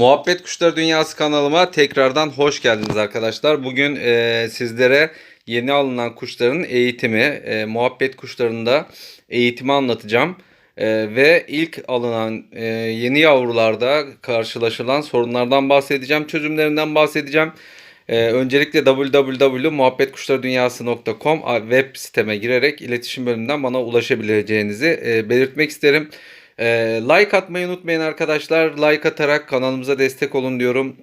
Muhabbet Kuşları Dünyası kanalıma tekrardan hoş geldiniz arkadaşlar. Bugün e, sizlere yeni alınan kuşların eğitimi, e, muhabbet kuşlarında eğitimi anlatacağım. E, ve ilk alınan e, yeni yavrularda karşılaşılan sorunlardan bahsedeceğim, çözümlerinden bahsedeceğim. E, öncelikle www.muhabbetkuşlarıdünyası.com web siteme girerek iletişim bölümünden bana ulaşabileceğinizi e, belirtmek isterim. E, like atmayı unutmayın arkadaşlar. Like atarak kanalımıza destek olun diyorum.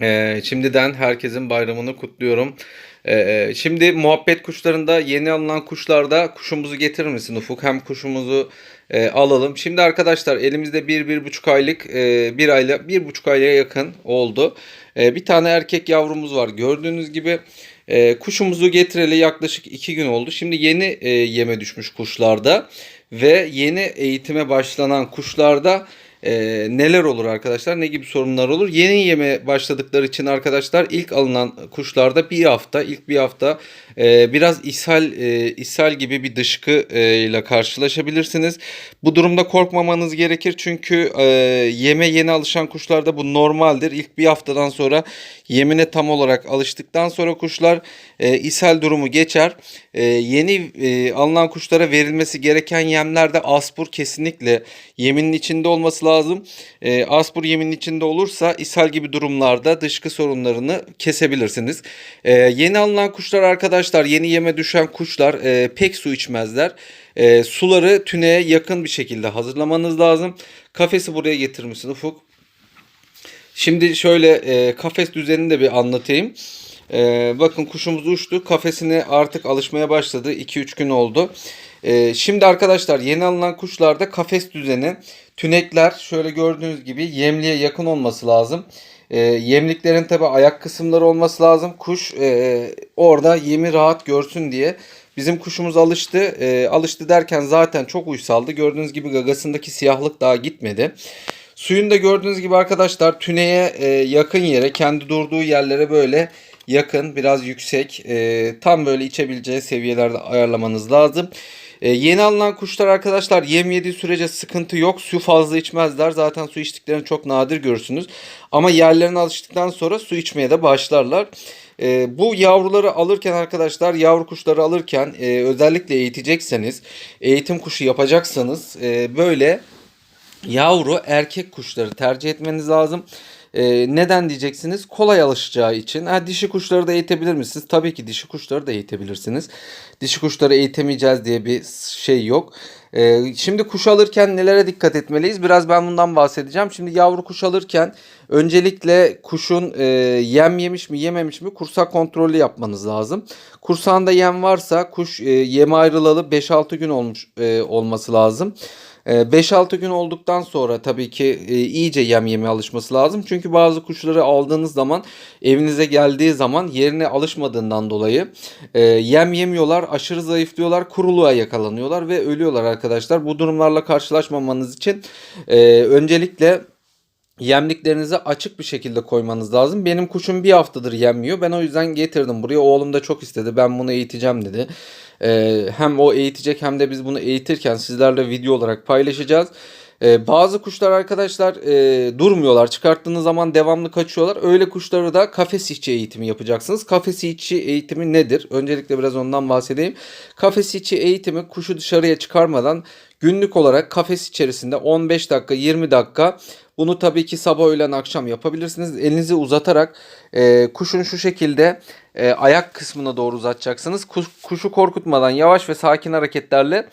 E, şimdiden herkesin bayramını kutluyorum. E, şimdi muhabbet kuşlarında yeni alınan kuşlarda kuşumuzu getirir misin Ufuk? Hem kuşumuzu e, alalım. Şimdi arkadaşlar elimizde bir, bir buçuk aylık, e, bir ayla, bir buçuk aylığa yakın oldu. E, bir tane erkek yavrumuz var. Gördüğünüz gibi e, kuşumuzu getireli yaklaşık iki gün oldu. Şimdi yeni e, yeme düşmüş kuşlarda ve yeni eğitime başlanan kuşlarda e, neler olur arkadaşlar? Ne gibi sorunlar olur? Yeni yeme başladıkları için arkadaşlar ilk alınan kuşlarda bir hafta, ilk bir hafta e, biraz ishal e, ishal gibi bir dışkı e, ile karşılaşabilirsiniz. Bu durumda korkmamanız gerekir çünkü e, yeme yeni alışan kuşlarda bu normaldir. İlk bir haftadan sonra yemine tam olarak alıştıktan sonra kuşlar e, ishal durumu geçer. E, yeni e, alınan kuşlara verilmesi gereken yemlerde aspur kesinlikle yeminin içinde olması lazım. E, aspur yeminin içinde olursa ishal gibi durumlarda dışkı sorunlarını kesebilirsiniz. E, yeni alınan kuşlar arkadaşlar yeni yeme düşen kuşlar e, pek su içmezler. E, suları tüneye yakın bir şekilde hazırlamanız lazım. Kafesi buraya getirmişsin Ufuk. Şimdi şöyle e, kafes düzenini de bir anlatayım. E, bakın kuşumuz uçtu. Kafesine artık alışmaya başladı. 2-3 gün oldu. E, şimdi arkadaşlar yeni alınan kuşlarda kafes düzeni tünekler şöyle gördüğünüz gibi yemliğe yakın olması lazım. E, yemliklerin tabi ayak kısımları olması lazım. Kuş e, orada yemi rahat görsün diye. Bizim kuşumuz alıştı. E, alıştı derken zaten çok uysaldı. Gördüğünüz gibi gagasındaki siyahlık daha gitmedi. Suyun da gördüğünüz gibi arkadaşlar tüneye e, yakın yere kendi durduğu yerlere böyle yakın biraz yüksek e, tam böyle içebileceği seviyelerde ayarlamanız lazım. E, yeni alınan kuşlar arkadaşlar yem yediği sürece sıkıntı yok. Su fazla içmezler. Zaten su içtiklerini çok nadir görürsünüz. Ama yerlerine alıştıktan sonra su içmeye de başlarlar. E, bu yavruları alırken arkadaşlar yavru kuşları alırken e, özellikle eğitecekseniz eğitim kuşu yapacaksanız e, böyle yavru erkek kuşları tercih etmeniz lazım. Ee, neden diyeceksiniz? Kolay alışacağı için. Ha, dişi kuşları da eğitebilir misiniz? Tabii ki dişi kuşları da eğitebilirsiniz. Dişi kuşları eğitemeyeceğiz diye bir şey yok. Ee, şimdi kuş alırken nelere dikkat etmeliyiz? Biraz ben bundan bahsedeceğim. Şimdi yavru kuş alırken öncelikle kuşun e, yem yemiş mi yememiş mi kursak kontrolü yapmanız lazım. Kursağında yem varsa kuş e, yeme ayrılalı 5-6 gün olmuş e, olması lazım. 5-6 gün olduktan sonra tabii ki e, iyice yem yemeye alışması lazım. Çünkü bazı kuşları aldığınız zaman evinize geldiği zaman yerine alışmadığından dolayı e, yem yemiyorlar, aşırı zayıflıyorlar, kuruluğa yakalanıyorlar ve ölüyorlar arkadaşlar. Bu durumlarla karşılaşmamanız için e, öncelikle yemliklerinizi açık bir şekilde koymanız lazım. Benim kuşum bir haftadır yemiyor. Ben o yüzden getirdim buraya. Oğlum da çok istedi. Ben bunu eğiteceğim dedi. Ee, hem o eğitecek hem de biz bunu eğitirken sizlerle video olarak paylaşacağız. Ee, bazı kuşlar arkadaşlar e, durmuyorlar. Çıkarttığınız zaman devamlı kaçıyorlar. Öyle kuşları da kafes içi eğitimi yapacaksınız. Kafes içi eğitimi nedir? Öncelikle biraz ondan bahsedeyim. Kafes içi eğitimi kuşu dışarıya çıkarmadan günlük olarak kafes içerisinde 15 dakika 20 dakika bunu tabii ki sabah öğlen akşam yapabilirsiniz. Elinizi uzatarak e, kuşun şu şekilde e, ayak kısmına doğru uzatacaksınız. Kuş, kuşu korkutmadan yavaş ve sakin hareketlerle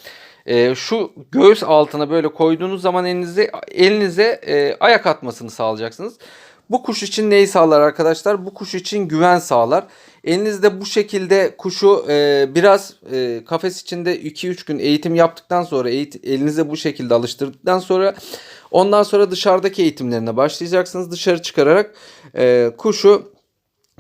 e, şu göğüs altına böyle koyduğunuz zaman elinize elinize e, ayak atmasını sağlayacaksınız. Bu kuş için neyi sağlar arkadaşlar? Bu kuş için güven sağlar. Elinizde bu şekilde kuşu e, biraz e, kafes içinde 2-3 gün eğitim yaptıktan sonra eğit elinize bu şekilde alıştırdıktan sonra ondan sonra dışarıdaki eğitimlerine başlayacaksınız. Dışarı çıkararak e, kuşu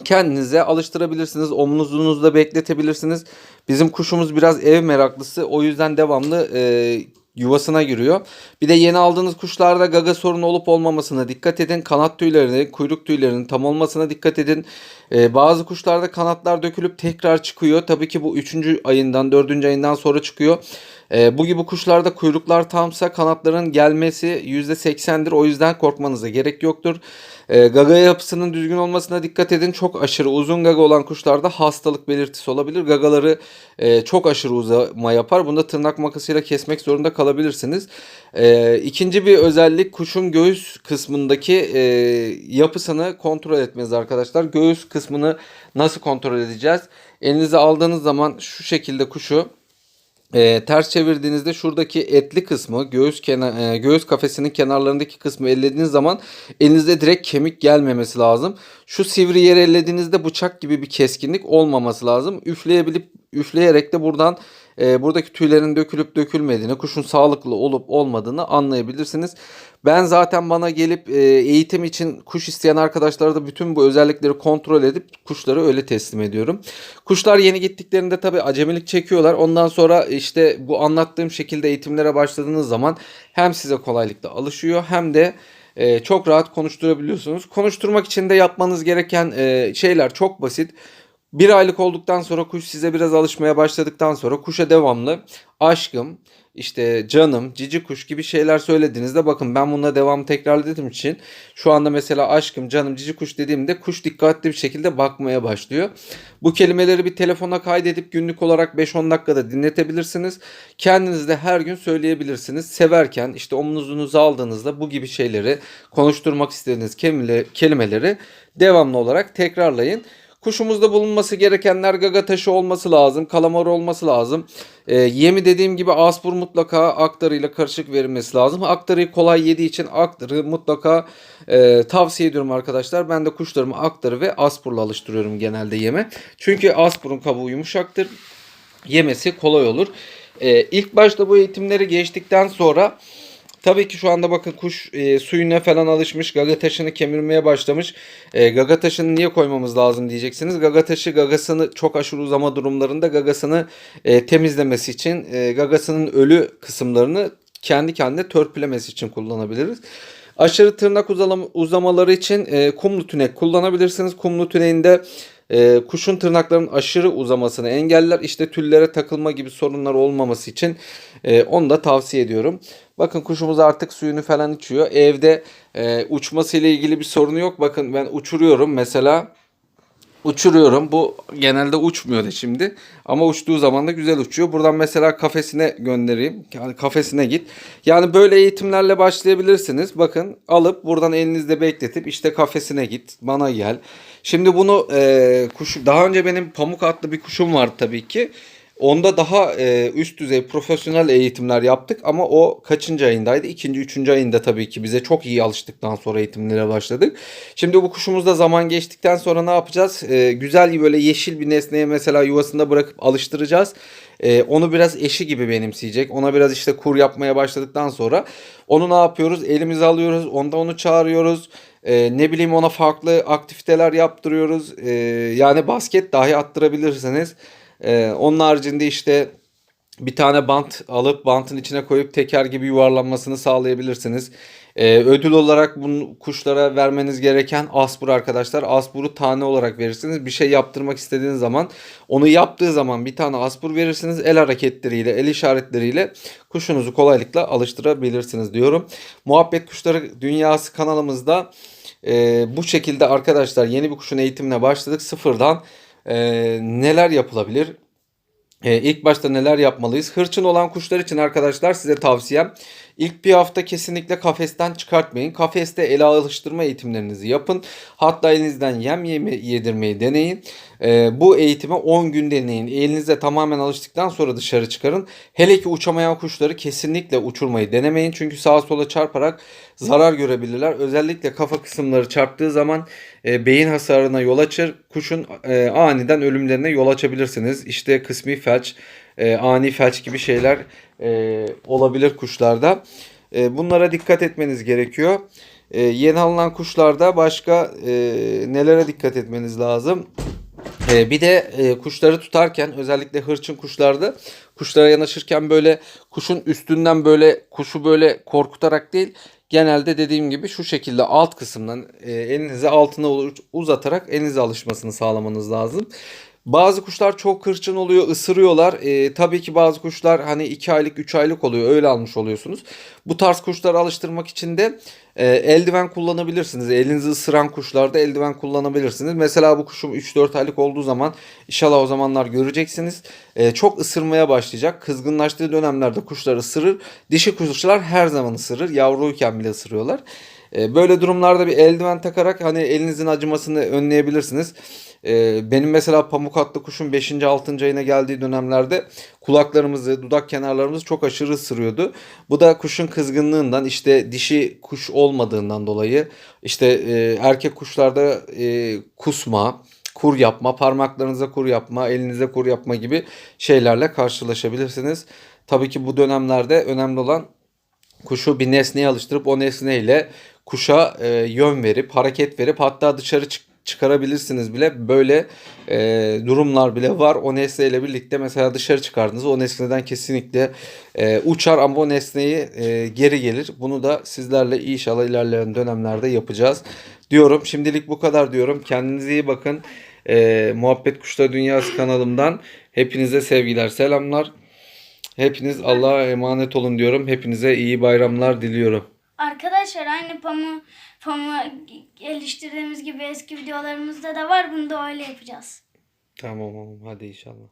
kendinize alıştırabilirsiniz. Omuzunuzda bekletebilirsiniz. Bizim kuşumuz biraz ev meraklısı. O yüzden devamlı e, yuvasına giriyor. Bir de yeni aldığınız kuşlarda gaga sorunu olup olmamasına dikkat edin. Kanat tüylerini, kuyruk tüylerinin tam olmasına dikkat edin. Ee, bazı kuşlarda kanatlar dökülüp tekrar çıkıyor. Tabii ki bu 3. ayından 4. ayından sonra çıkıyor. E, bu gibi kuşlarda kuyruklar tamsa kanatların gelmesi %80'dir. O yüzden korkmanıza gerek yoktur. E, gaga yapısının düzgün olmasına dikkat edin. Çok aşırı uzun gaga olan kuşlarda hastalık belirtisi olabilir. Gagaları e, çok aşırı uzama yapar. Bunda tırnak makasıyla kesmek zorunda kalabilirsiniz. E, ikinci bir özellik kuşun göğüs kısmındaki e, yapısını kontrol etmeniz arkadaşlar. Göğüs kısmını nasıl kontrol edeceğiz? Elinize aldığınız zaman şu şekilde kuşu e, ters çevirdiğinizde şuradaki etli kısmı göğüs kenar, e, göğüs kafesinin kenarlarındaki kısmı ellediğiniz zaman elinizde direkt kemik gelmemesi lazım. Şu sivri yeri ellediğinizde bıçak gibi bir keskinlik olmaması lazım. Üfleyebilip üfleyerek de buradan e, buradaki tüylerin dökülüp dökülmediğini, kuşun sağlıklı olup olmadığını anlayabilirsiniz. Ben zaten bana gelip e, eğitim için kuş isteyen arkadaşlara da bütün bu özellikleri kontrol edip kuşları öyle teslim ediyorum. Kuşlar yeni gittiklerinde tabii acemilik çekiyorlar. Ondan sonra işte bu anlattığım şekilde eğitimlere başladığınız zaman hem size kolaylıkla alışıyor hem de e, çok rahat konuşturabiliyorsunuz. Konuşturmak için de yapmanız gereken e, şeyler çok basit. Bir aylık olduktan sonra kuş size biraz alışmaya başladıktan sonra kuşa devamlı aşkım, işte canım, cici kuş gibi şeyler söylediğinizde bakın ben bununla devam tekrarladığım için şu anda mesela aşkım, canım, cici kuş dediğimde kuş dikkatli bir şekilde bakmaya başlıyor. Bu kelimeleri bir telefona kaydedip günlük olarak 5-10 dakikada dinletebilirsiniz. Kendiniz de her gün söyleyebilirsiniz. Severken işte omuzunuza aldığınızda bu gibi şeyleri konuşturmak istediğiniz kelimeleri devamlı olarak tekrarlayın. Kuşumuzda bulunması gerekenler gaga taşı olması lazım, kalamar olması lazım. E, yemi dediğim gibi aspur mutlaka aktarıyla karışık verilmesi lazım. Aktarıyı kolay yediği için aktarı mutlaka e, tavsiye ediyorum arkadaşlar. Ben de kuşlarımı aktarı ve aspurla alıştırıyorum genelde yeme. Çünkü aspurun kabuğu yumuşaktır. Yemesi kolay olur. E, ilk başta bu eğitimleri geçtikten sonra Tabii ki şu anda bakın kuş e, suyuna falan alışmış. Gaga taşını kemirmeye başlamış. E, gaga taşını niye koymamız lazım diyeceksiniz. Gaga taşı gagasını çok aşırı uzama durumlarında gagasını e, temizlemesi için e, gagasının ölü kısımlarını kendi kendine törpülemesi için kullanabiliriz. Aşırı tırnak uzamaları için e, kumlu tünek kullanabilirsiniz. Kumlu tüneğinde e, kuşun tırnaklarının aşırı uzamasını engeller. İşte tüllere takılma gibi sorunlar olmaması için e, onu da tavsiye ediyorum. Bakın kuşumuz artık suyunu falan içiyor. Evde e, uçması ile ilgili bir sorunu yok. Bakın ben uçuruyorum mesela. Uçuruyorum. Bu genelde uçmuyordu şimdi. Ama uçtuğu zaman da güzel uçuyor. Buradan mesela kafesine göndereyim. Yani kafesine git. Yani böyle eğitimlerle başlayabilirsiniz. Bakın alıp buradan elinizde bekletip işte kafesine git. Bana gel. Şimdi bunu e, kuş daha önce benim pamuk adlı bir kuşum vardı tabii ki. Onda daha e, üst düzey profesyonel eğitimler yaptık ama o kaçıncı ayındaydı? İkinci, üçüncü ayında tabii ki bize çok iyi alıştıktan sonra eğitimlere başladık. Şimdi bu kuşumuzda zaman geçtikten sonra ne yapacağız? E, güzel böyle yeşil bir nesneye mesela yuvasında bırakıp alıştıracağız. E, onu biraz eşi gibi benimseyecek. Ona biraz işte kur yapmaya başladıktan sonra onu ne yapıyoruz? Elimize alıyoruz. Onda onu çağırıyoruz. E, ne bileyim ona farklı aktiviteler yaptırıyoruz. E, yani basket dahi attırabilirsiniz. Ee, onun haricinde işte bir tane bant alıp bantın içine koyup teker gibi yuvarlanmasını sağlayabilirsiniz. Ee, ödül olarak bunu kuşlara vermeniz gereken aspur arkadaşlar. Aspuru tane olarak verirsiniz. Bir şey yaptırmak istediğiniz zaman onu yaptığı zaman bir tane aspur verirsiniz. El hareketleriyle, el işaretleriyle kuşunuzu kolaylıkla alıştırabilirsiniz diyorum. Muhabbet Kuşları Dünyası kanalımızda e, bu şekilde arkadaşlar yeni bir kuşun eğitimine başladık. Sıfırdan e, neler yapılabilir? E, ilk başta neler yapmalıyız? Hırçın olan kuşlar için arkadaşlar size tavsiyem ilk bir hafta kesinlikle kafesten çıkartmayın. Kafeste ele alıştırma eğitimlerinizi yapın. Hatta elinizden yem yemi yedirmeyi deneyin. E, bu eğitimi 10 gün deneyin. Elinize tamamen alıştıktan sonra dışarı çıkarın. Hele ki uçamayan kuşları kesinlikle uçurmayı denemeyin. Çünkü sağa sola çarparak zarar görebilirler. Özellikle kafa kısımları çarptığı zaman e, beyin hasarına yol açır. Kuşun e, aniden ölümlerine yol açabilirsiniz. İşte kısmi felç, e, ani felç gibi şeyler e, olabilir kuşlarda. E, bunlara dikkat etmeniz gerekiyor. E, yeni alınan kuşlarda başka e, nelere dikkat etmeniz lazım? E, bir de e, kuşları tutarken özellikle hırçın kuşlarda kuşlara yanaşırken böyle kuşun üstünden böyle kuşu böyle korkutarak değil genelde dediğim gibi şu şekilde alt kısımdan e, elinizi altına uzatarak elinize alışmasını sağlamanız lazım. Bazı kuşlar çok hırçın oluyor, ısırıyorlar. Ee, tabii ki bazı kuşlar hani 2 aylık, 3 aylık oluyor. Öyle almış oluyorsunuz. Bu tarz kuşları alıştırmak için de e, eldiven kullanabilirsiniz. Elinizi ısıran kuşlarda eldiven kullanabilirsiniz. Mesela bu kuşum 3-4 aylık olduğu zaman inşallah o zamanlar göreceksiniz. E, çok ısırmaya başlayacak. Kızgınlaştığı dönemlerde kuşlar ısırır. Dişi kuşlar her zaman ısırır. Yavruyken bile ısırıyorlar. E, Böyle durumlarda bir eldiven takarak hani elinizin acımasını önleyebilirsiniz. E, Benim mesela pamuk atlı kuşun 5. 6. ayına geldiği dönemlerde kulaklarımızı, dudak kenarlarımızı çok aşırı ısırıyordu. Bu da kuşun kızgınlığından işte dişi kuş olmadığından dolayı işte e, erkek kuşlarda e, kusma, kur yapma, parmaklarınıza kur yapma, elinize kur yapma gibi şeylerle karşılaşabilirsiniz. Tabii ki bu dönemlerde önemli olan kuşu bir nesneye alıştırıp o nesneyle kuşa e, yön verip hareket verip hatta dışarı çık- çıkarabilirsiniz bile. Böyle e, durumlar bile var. O nesneyle birlikte mesela dışarı çıkardınız. O nesneden kesinlikle e, uçar ama o nesneyi e, geri gelir. Bunu da sizlerle inşallah ilerleyen dönemlerde yapacağız diyorum. Şimdilik bu kadar diyorum. Kendinize iyi bakın. E, Muhabbet Kuşları Dünyası kanalımdan hepinize sevgiler, selamlar. Hepiniz Allah'a emanet olun diyorum. Hepinize iyi bayramlar diliyorum. Arkadaşlar aynı pamuğu, pamuğu geliştirdiğimiz gibi eski videolarımızda da var. Bunu da öyle yapacağız. Tamam oğlum hadi inşallah.